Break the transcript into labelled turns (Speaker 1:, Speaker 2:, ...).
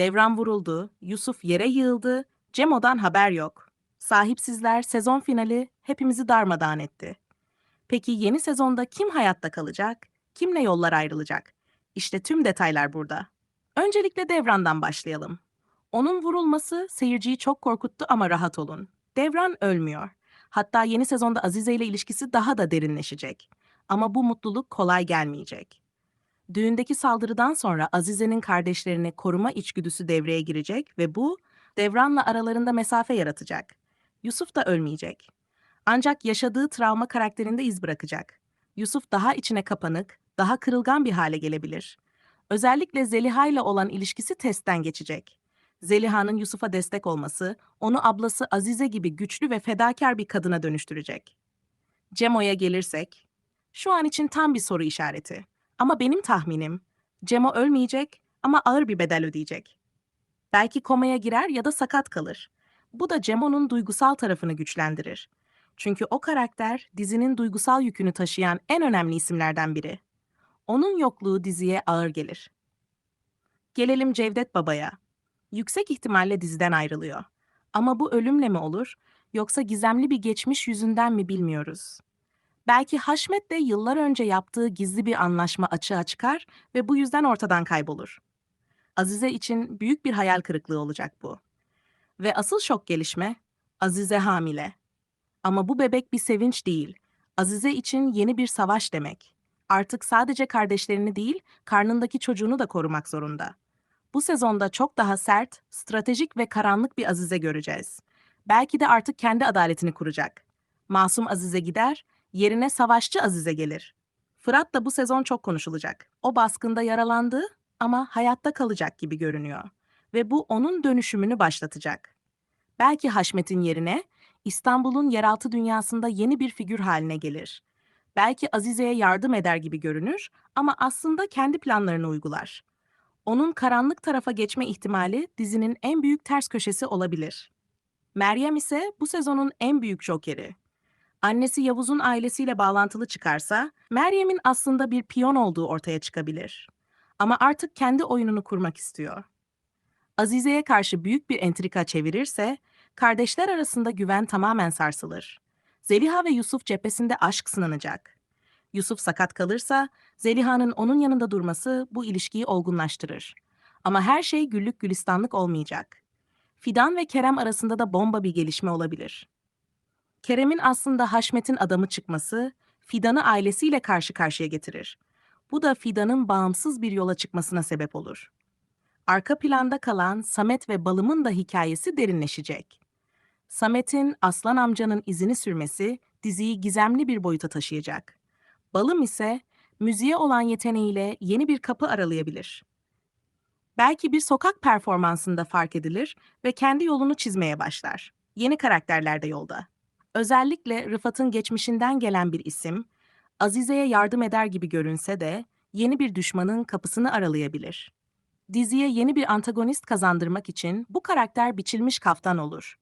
Speaker 1: Devran vuruldu, Yusuf yere yığıldı, Cemo'dan haber yok. Sahipsizler sezon finali hepimizi darmadağın etti. Peki yeni sezonda kim hayatta kalacak? Kimle yollar ayrılacak? İşte tüm detaylar burada. Öncelikle Devran'dan başlayalım. Onun vurulması seyirciyi çok korkuttu ama rahat olun. Devran ölmüyor. Hatta yeni sezonda Azize ile ilişkisi daha da derinleşecek. Ama bu mutluluk kolay gelmeyecek. Düğündeki saldırıdan sonra Azize'nin kardeşlerini koruma içgüdüsü devreye girecek ve bu Devran'la aralarında mesafe yaratacak. Yusuf da ölmeyecek. Ancak yaşadığı travma karakterinde iz bırakacak. Yusuf daha içine kapanık, daha kırılgan bir hale gelebilir. Özellikle Zeliha ile olan ilişkisi testten geçecek. Zeliha'nın Yusuf'a destek olması, onu ablası Azize gibi güçlü ve fedakar bir kadına dönüştürecek. Cemo'ya gelirsek, şu an için tam bir soru işareti. Ama benim tahminim, Cemo ölmeyecek ama ağır bir bedel ödeyecek. Belki komaya girer ya da sakat kalır. Bu da Cemo'nun duygusal tarafını güçlendirir. Çünkü o karakter dizinin duygusal yükünü taşıyan en önemli isimlerden biri. Onun yokluğu diziye ağır gelir. Gelelim Cevdet Baba'ya. Yüksek ihtimalle diziden ayrılıyor. Ama bu ölümle mi olur yoksa gizemli bir geçmiş yüzünden mi bilmiyoruz. Belki Haşmet'le yıllar önce yaptığı gizli bir anlaşma açığa çıkar ve bu yüzden ortadan kaybolur. Azize için büyük bir hayal kırıklığı olacak bu. Ve asıl şok gelişme, Azize hamile. Ama bu bebek bir sevinç değil. Azize için yeni bir savaş demek. Artık sadece kardeşlerini değil, karnındaki çocuğunu da korumak zorunda. Bu sezonda çok daha sert, stratejik ve karanlık bir Azize göreceğiz. Belki de artık kendi adaletini kuracak. Masum Azize gider, yerine savaşçı Azize gelir. Fırat da bu sezon çok konuşulacak. O baskında yaralandı ama hayatta kalacak gibi görünüyor. Ve bu onun dönüşümünü başlatacak. Belki Haşmet'in yerine İstanbul'un yeraltı dünyasında yeni bir figür haline gelir. Belki Azize'ye yardım eder gibi görünür ama aslında kendi planlarını uygular. Onun karanlık tarafa geçme ihtimali dizinin en büyük ters köşesi olabilir. Meryem ise bu sezonun en büyük jokeri. Annesi Yavuz'un ailesiyle bağlantılı çıkarsa, Meryem'in aslında bir piyon olduğu ortaya çıkabilir. Ama artık kendi oyununu kurmak istiyor. Azize'ye karşı büyük bir entrika çevirirse, kardeşler arasında güven tamamen sarsılır. Zeliha ve Yusuf cephesinde aşk sınanacak. Yusuf sakat kalırsa, Zeliha'nın onun yanında durması bu ilişkiyi olgunlaştırır. Ama her şey güllük gülistanlık olmayacak. Fidan ve Kerem arasında da bomba bir gelişme olabilir. Kerem'in aslında Haşmet'in adamı çıkması, Fidan'ı ailesiyle karşı karşıya getirir. Bu da Fidan'ın bağımsız bir yola çıkmasına sebep olur. Arka planda kalan Samet ve Balım'ın da hikayesi derinleşecek. Samet'in Aslan amcanın izini sürmesi diziyi gizemli bir boyuta taşıyacak. Balım ise müziğe olan yeteneğiyle yeni bir kapı aralayabilir. Belki bir sokak performansında fark edilir ve kendi yolunu çizmeye başlar. Yeni karakterler de yolda. Özellikle Rıfat'ın geçmişinden gelen bir isim, Azize'ye yardım eder gibi görünse de yeni bir düşmanın kapısını aralayabilir. Diziye yeni bir antagonist kazandırmak için bu karakter biçilmiş kaftan olur.